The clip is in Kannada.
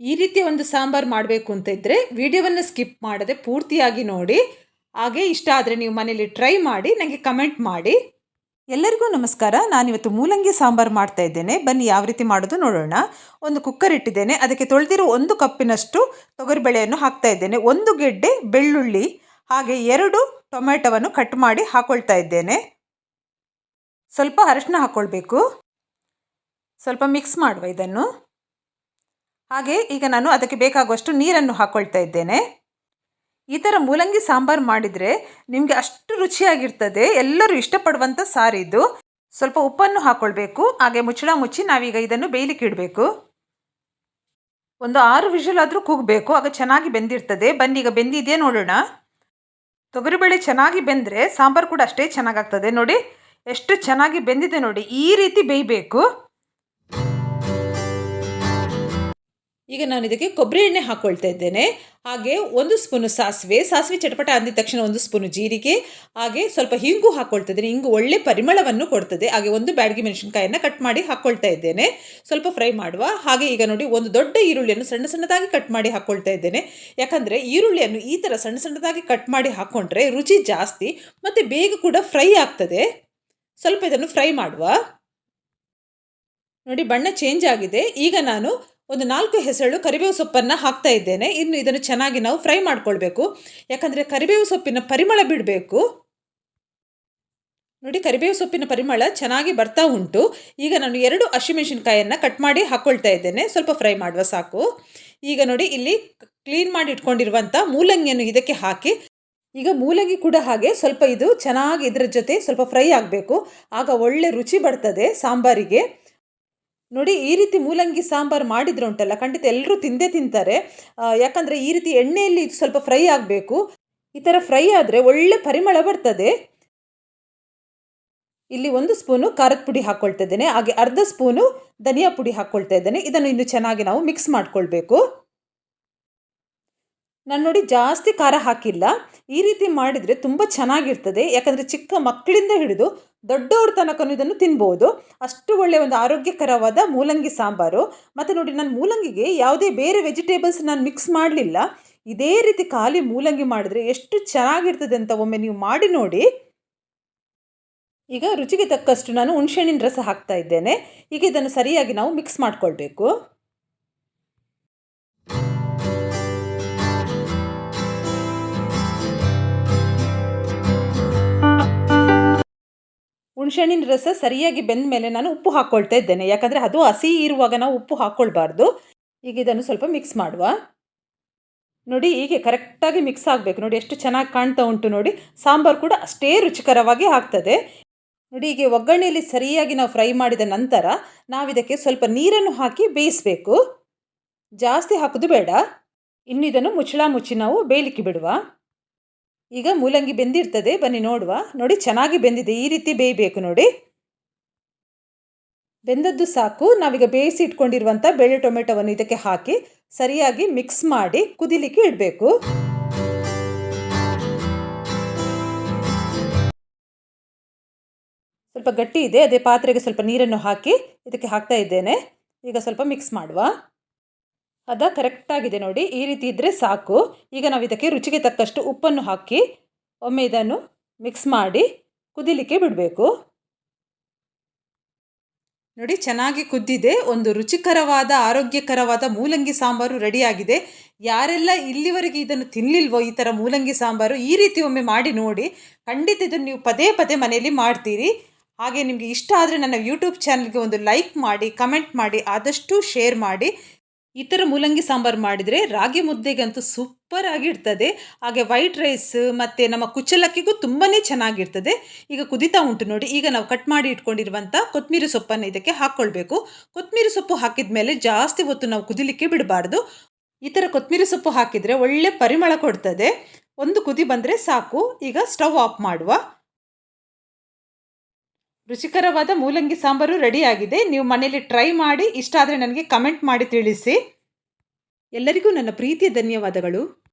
ಈ ರೀತಿಯ ಒಂದು ಸಾಂಬಾರು ಮಾಡಬೇಕು ಅಂತ ಇದ್ದರೆ ವಿಡಿಯೋವನ್ನು ಸ್ಕಿಪ್ ಮಾಡದೆ ಪೂರ್ತಿಯಾಗಿ ನೋಡಿ. ಹಾಗೆ ಇಷ್ಟ ಆದರೆ ನೀವು ಮನೇಲಿ ಟ್ರೈ ಮಾಡಿ ನನಗೆ ಕಮೆಂಟ್ ಮಾಡಿ. ಎಲ್ಲರಿಗೂ ನಮಸ್ಕಾರ. ನಾನಿವತ್ತು ಮೂಲಂಗಿ ಸಾಂಬಾರು ಮಾಡ್ತಾ ಇದ್ದೇನೆ. ಬನ್ನಿ ಯಾವ ರೀತಿ ಮಾಡೋದು ನೋಡೋಣ. ಒಂದು ಕುಕ್ಕರ್ ಇಟ್ಟಿದ್ದೇನೆ. ಅದಕ್ಕೆ ತೊಳೆದಿರೋ ಒಂದು ಕಪ್ಪಿನಷ್ಟು ತೊಗರಿಬೇಳೆಯನ್ನು ಹಾಕ್ತಾ ಇದ್ದೇನೆ. ಒಂದು ಗೆಡ್ಡೆ ಬೆಳ್ಳುಳ್ಳಿ, ಹಾಗೆ ಎರಡು ಟೊಮೆಟೊವನ್ನು ಕಟ್ ಮಾಡಿ ಹಾಕೊಳ್ತಾ ಇದ್ದೇನೆ. ಸ್ವಲ್ಪ ಅರಶಿನ ಹಾಕ್ಕೊಳ್ಬೇಕು ಸ್ವಲ್ಪ ಮಿಕ್ಸ್ ಮಾಡುವ ಇದನ್ನು. ಹಾಗೆ ಈಗ ನಾನು ಅದಕ್ಕೆ ಬೇಕಾಗುವಷ್ಟು ನೀರನ್ನು ಹಾಕ್ಕೊಳ್ತಾ ಇದ್ದೇನೆ. ಈ ಥರ ಮೂಲಂಗಿ ಸಾಂಬಾರು ಮಾಡಿದರೆ ನಿಮಗೆ ಅಷ್ಟು ರುಚಿಯಾಗಿರ್ತದೆ, ಎಲ್ಲರೂ ಇಷ್ಟಪಡುವಂಥ ಸಾರಿದು ಸ್ವಲ್ಪ ಉಪ್ಪನ್ನು ಹಾಕ್ಕೊಳ್ಬೇಕು ಹಾಗೆ ಮುಚ್ಚಳ ಮುಚ್ಚಿ ನಾವೀಗ ಇದನ್ನು ಬೇಯಲಿಕ್ಕೆ ಇಡಬೇಕು. ಒಂದು ಆರು ವಿಷಲ್ ಆದರೂ ಕೂಗಬೇಕು, ಆಗ ಚೆನ್ನಾಗಿ ಬೆಂದಿರ್ತದೆ. ಬನ್ನಿ, ಈಗ ಬೆಂದಿದೆಯೇ ನೋಡೋಣ. ತೊಗರಿಬೇಳೆ ಚೆನ್ನಾಗಿ ಬೆಂದರೆ ಸಾಂಬಾರು ಕೂಡ ಅಷ್ಟೇ ಚೆನ್ನಾಗಾಗ್ತದೆ. ನೋಡಿ, ಎಷ್ಟು ಚೆನ್ನಾಗಿ ಬೆಂದಿದೆ ನೋಡಿ, ಈ ರೀತಿ ಬೇಯಬೇಕು. ಈಗ ನಾನು ಇದಕ್ಕೆ ಕೊಬ್ಬರಿ ಎಣ್ಣೆ ಹಾಕ್ಕೊಳ್ತಾ ಇದ್ದೇನೆ. ಹಾಗೆ ಒಂದು ಸ್ಪೂನು ಸಾಸಿವೆ ಸಾಸಿವೆ ಚಟಪಟ ಅಂದಿದ ತಕ್ಷಣ ಒಂದು ಸ್ಪೂನು ಜೀರಿಗೆ, ಹಾಗೆ ಸ್ವಲ್ಪ ಹಿಂಗು ಹಾಕ್ಕೊಳ್ತಾ ಇದ್ದೇನೆ. ಹಿಂಗು ಒಳ್ಳೆ ಪರಿಮಳವನ್ನು ಕೊಡ್ತದೆ. ಹಾಗೆ ಒಂದು ಬ್ಯಾಡಗಿ ಮೆಣಸಿನ್ಕಾಯನ್ನು ಕಟ್ ಮಾಡಿ ಹಾಕ್ಕೊಳ್ತಾ ಇದ್ದೇನೆ. ಸ್ವಲ್ಪ ಫ್ರೈ ಮಾಡುವ. ಹಾಗೆ ಈಗ ನೋಡಿ ಒಂದು ದೊಡ್ಡ ಈರುಳ್ಳಿಯನ್ನು ಸಣ್ಣ ಸಣ್ಣದಾಗಿ ಕಟ್ ಮಾಡಿ ಹಾಕ್ಕೊಳ್ತಾ ಇದ್ದೇನೆ. ಯಾಕಂದರೆ ಈರುಳ್ಳಿಯನ್ನು ಈ ಥರ ಸಣ್ಣ ಸಣ್ಣದಾಗಿ ಕಟ್ ಮಾಡಿ ಹಾಕ್ಕೊಂಡ್ರೆ ರುಚಿ ಜಾಸ್ತಿ ಮತ್ತು ಬೇಗ ಕೂಡ ಫ್ರೈ ಆಗ್ತದೆ. ಸ್ವಲ್ಪ ಇದನ್ನು ಫ್ರೈ ಮಾಡುವ. ನೋಡಿ ಬಣ್ಣ ಚೇಂಜ್ ಆಗಿದೆ. ಈಗ ನಾನು ಒಂದು ನಾಲ್ಕು ಹೆಸರು ಕರಿಬೇವು ಸೊಪ್ಪನ್ನು ಹಾಕ್ತಾ ಇದ್ದೇನೆ. ಇನ್ನು ಇದನ್ನು ಚೆನ್ನಾಗಿ ನಾವು ಫ್ರೈ ಮಾಡ್ಕೊಳ್ಬೇಕು. ಯಾಕಂದರೆ ಕರಿಬೇವು ಸೊಪ್ಪಿನ ಪರಿಮಳ ಬಿಡಬೇಕು. ನೋಡಿ ಕರಿಬೇವು ಸೊಪ್ಪಿನ ಪರಿಮಳ ಚೆನ್ನಾಗಿ ಬರ್ತಾ ಉಂಟು. ಈಗ ನಾನು ಎರಡು ಹಸಿಮೆಣಸಿನ್ಕಾಯನ್ನು ಕಟ್ ಮಾಡಿ ಹಾಕ್ಕೊಳ್ತಾ ಇದ್ದೇನೆ. ಸ್ವಲ್ಪ ಫ್ರೈ ಮಾಡುವ ಸಾಕು. ಈಗ ನೋಡಿ ಇಲ್ಲಿ ಕ್ಲೀನ್ ಮಾಡಿ ಇಟ್ಕೊಂಡಿರುವಂಥ ಮೂಲಂಗಿಯನ್ನು ಇದಕ್ಕೆ ಹಾಕಿ. ಈಗ ಮೂಲಂಗಿ ಕೂಡ ಹಾಗೆ ಸ್ವಲ್ಪ ಇದು ಚೆನ್ನಾಗಿ ಇದರ ಜೊತೆ ಸ್ವಲ್ಪ ಫ್ರೈ ಆಗಬೇಕು. ಆಗ ಒಳ್ಳೆ ರುಚಿ ಬರ್ತದೆ ಸಾಂಬಾರಿಗೆ. ನೋಡಿ, ಈ ರೀತಿ ಮೂಲಂಗಿ ಸಾಂಬಾರು ಮಾಡಿದ್ರೆ ಉಂಟಲ್ಲ ಖಂಡಿತ ಎಲ್ಲರೂ ತಿಂದೇ ತಿಂತಾರೆ. ಯಾಕಂದರೆ ಈ ರೀತಿ ಎಣ್ಣೆಯಲ್ಲಿ ಸ್ವಲ್ಪ ಫ್ರೈ ಆಗಬೇಕು. ಈ ಥರ ಫ್ರೈ ಆದರೆ ಒಳ್ಳೆ ಪರಿಮಳ ಬರ್ತದೆ. ಇಲ್ಲಿ ಒಂದು ಸ್ಪೂನು ಖಾರದ ಪುಡಿ ಹಾಕ್ಕೊಳ್ತಾ ಇದ್ದೇನೆ. ಹಾಗೆ ಅರ್ಧ ಸ್ಪೂನು ಧನಿಯಾ ಪುಡಿ ಹಾಕ್ಕೊಳ್ತಾ ಇದ್ದೇನೆ. ಇದನ್ನು ಇನ್ನು ಚೆನ್ನಾಗಿ ನಾವು ಮಿಕ್ಸ್ ಮಾಡ್ಕೊಳ್ಬೇಕು. ನಾನು ನೋಡಿ ಜಾಸ್ತಿ ಖಾರ ಹಾಕಿಲ್ಲ. ಈ ರೀತಿ ಮಾಡಿದರೆ ತುಂಬ ಚೆನ್ನಾಗಿರ್ತದೆ. ಯಾಕಂದರೆ ಚಿಕ್ಕ ಮಕ್ಕಳಿಂದ ಹಿಡಿದು ದೊಡ್ಡವ್ರ ತನಕ ಇದನ್ನು ತಿನ್ಬೋದು. ಅಷ್ಟು ಒಳ್ಳೆಯ ಒಂದು ಆರೋಗ್ಯಕರವಾದ ಮೂಲಂಗಿ ಸಾಂಬಾರು. ಮತ್ತು ನೋಡಿ, ನಾನು ಮೂಲಂಗಿಗೆ ಯಾವುದೇ ಬೇರೆ ವೆಜಿಟೇಬಲ್ಸ್ ನಾನು ಮಿಕ್ಸ್ ಮಾಡಲಿಲ್ಲ. ಇದೇ ರೀತಿ ಖಾಲಿ ಮೂಲಂಗಿ ಮಾಡಿದ್ರೆ ಎಷ್ಟು ಚೆನ್ನಾಗಿರ್ತದೆ ಅಂತ ಒಮ್ಮೆ ನೀವು ಮಾಡಿ ನೋಡಿ. ಈಗ ರುಚಿಗೆ ತಕ್ಕಷ್ಟು ನಾನು ಹುಣಸೆಹಣ್ಣಿನ ರಸ ಹಾಕ್ತಾ ಇದ್ದೇನೆ. ಈಗ ಇದನ್ನು ಸರಿಯಾಗಿ ನಾವು ಮಿಕ್ಸ್ ಮಾಡಿಕೊಳ್ಬೇಕು. ಹುಣಸೆಹಣ್ಣಿನ ರಸ ಸರಿಯಾಗಿ ಬೆಂದ ಮೇಲೆ ನಾನು ಉಪ್ಪು ಹಾಕ್ಕೊಳ್ತಾ ಇದ್ದೇನೆ. ಯಾಕಂದರೆ ಅದು ಹಸಿ ಇರುವಾಗ ನಾವು ಉಪ್ಪು ಹಾಕ್ಕೊಳ್ಬಾರ್ದು ಈಗ ಇದನ್ನು ಸ್ವಲ್ಪ ಮಿಕ್ಸ್ ಮಾಡುವ. ನೋಡಿ, ಹೀಗೆ ಕರೆಕ್ಟಾಗಿ ಮಿಕ್ಸ್ ಆಗಬೇಕು. ನೋಡಿ, ಎಷ್ಟು ಚೆನ್ನಾಗಿ ಕಾಣ್ತಾ ಉಂಟು ನೋಡಿ. ಸಾಂಬಾರು ಕೂಡ ಅಷ್ಟೇ ರುಚಿಕರವಾಗಿ ಆಗ್ತದೆ. ನೋಡಿ, ಹೀಗೆ ಒಗ್ಗರಣೆಯಲ್ಲಿ ಸರಿಯಾಗಿ ನಾವು ಫ್ರೈ ಮಾಡಿದ ನಂತರ ನಾವಿದಕ್ಕೆ ಸ್ವಲ್ಪ ನೀರನ್ನು ಹಾಕಿ ಬೇಯಿಸಬೇಕು. ಜಾಸ್ತಿ ಹಾಕೋದು ಬೇಡ. ಇನ್ನು ಇದನ್ನು ಮುಚ್ಚಳ ಮುಚ್ಚಿ ನಾವು ಬೇಯಲಿಕ್ಕೆ ಬಿಡುವ. ಈಗ ಮೂಲಂಗಿ ಬೆಂದಿರ್ತದೆ, ಬನ್ನಿ ನೋಡುವ. ನೋಡಿ, ಚೆನ್ನಾಗಿ ಬೆಂದಿದೆ. ಈ ರೀತಿ ಬೇಯಬೇಕು ನೋಡಿ. ಬೆಂದದ್ದು ಸಾಕು. ನಾವೀಗ ಬೇಯಿಸಿ ಇಟ್ಕೊಂಡಿರುವಂಥ ಬೆಳೆ ಟೊಮೆಟೊವನ್ನು ಇದಕ್ಕೆ ಹಾಕಿ ಸರಿಯಾಗಿ ಮಿಕ್ಸ್ ಮಾಡಿ ಕುದಿಲಿಕ್ಕೆ ಇಡಬೇಕು. ಸ್ವಲ್ಪ ಗಟ್ಟಿ ಇದೆ. ಅದೇ ಪಾತ್ರೆಗೆ ಸ್ವಲ್ಪ ನೀರನ್ನು ಹಾಕಿ ಇದಕ್ಕೆ ಹಾಕ್ತಾ ಇದ್ದೇನೆ. ಈಗ ಸ್ವಲ್ಪ ಮಿಕ್ಸ್ ಮಾಡುವ. ಅದ ಕರೆಕ್ಟಾಗಿದೆ ನೋಡಿ. ಈ ರೀತಿ ಇದ್ದರೆ ಸಾಕು. ಈಗ ನಾವು ಇದಕ್ಕೆ ರುಚಿಗೆ ತಕ್ಕಷ್ಟು ಉಪ್ಪನ್ನು ಹಾಕಿ, ಒಮ್ಮೆ ಇದನ್ನು ಮಿಕ್ಸ್ ಮಾಡಿ ಕುದಿಲಿಕ್ಕೆ ಬಿಡಬೇಕು. ನೋಡಿ, ಚೆನ್ನಾಗಿ ಕುದ್ದಿದೆ. ಒಂದು ರುಚಿಕರವಾದ, ಆರೋಗ್ಯಕರವಾದ ಮೂಲಂಗಿ ಸಾಂಬಾರು ರೆಡಿಯಾಗಿದೆ. ಯಾರೆಲ್ಲ ಇಲ್ಲಿವರೆಗೆ ಇದನ್ನು ತಿನ್ನಲಿಲ್ವೋ ಈ ಥರ ಮೂಲಂಗಿ ಸಾಂಬಾರು, ಈ ರೀತಿ ಒಮ್ಮೆ ಮಾಡಿ ನೋಡಿ. ಖಂಡಿತ ಇದನ್ನು ನೀವು ಪದೇ ಪದೇ ಮನೆಯಲ್ಲಿ ಮಾಡ್ತೀರಿ. ಹಾಗೆ ನಿಮಗೆ ಇಷ್ಟ ಆದರೆ ನನ್ನ ಯೂಟ್ಯೂಬ್ ಚಾನಲ್ಗೆ ಒಂದು ಲೈಕ್ ಮಾಡಿ ಕಮೆಂಟ್ ಮಾಡಿ, ಆದಷ್ಟು ಶೇರ್ ಮಾಡಿ. ಈ ಥರ ಮೂಲಂಗಿ ಸಾಂಬಾರು ಮಾಡಿದರೆ ರಾಗಿ ಮುದ್ದೆಗಂತೂ ಸೂಪರ್ ಆಗಿರ್ತದೆ. ಹಾಗೆ ವೈಟ್ ರೈಸ್ ಮತ್ತು ನಮ್ಮ ಕುಚ್ಚಲಕ್ಕಿಗೂ ತುಂಬಾ ಚೆನ್ನಾಗಿರ್ತದೆ. ಈಗ ಕುದಿತಾ ಉಂಟು ನೋಡಿ, ಈಗ ನಾವು ಕಟ್ ಮಾಡಿ ಇಟ್ಕೊಂಡಿರುವಂಥ ಕೊತ್ತಂಬರಿ ಸೊಪ್ಪನ್ನು ಇದಕ್ಕೆ ಹಾಕ್ಕೊಳ್ಬೇಕು ಕೊತ್ತಂಬರಿ ಸೊಪ್ಪು ಹಾಕಿದ ಮೇಲೆ ಜಾಸ್ತಿ ಹೊತ್ತು ನಾವು ಕುದಿಲಿಕ್ಕೆ ಬಿಡಬಾರ್ದು. ಈ ಥರ ಕೊತ್ತಂಬರಿ ಸೊಪ್ಪು ಹಾಕಿದರೆ ಒಳ್ಳೆ ಪರಿಮಳ ಕೊಡ್ತದೆ. ಒಂದು ಕುದಿ ಬಂದರೆ ಸಾಕು. ಈಗ ಸ್ಟವ್ ಆಫ್ ಮಾಡುವ. ರುಚಿಕರವಾದ ಮೂಲಂಗಿ ಸಾಂಬಾರು ರೆಡಿಯಾಗಿದೆ ನೀವು ಮನೆಯಲ್ಲಿ ಟ್ರೈ ಮಾಡಿ, ಇಷ್ಟ ಆದರೆ ನನಗೆ ಕಮೆಂಟ್ ಮಾಡಿ ತಿಳಿಸಿ. ಎಲ್ಲರಿಗೂ ನನ್ನ ಪ್ರೀತಿಯ ಧನ್ಯವಾದಗಳು.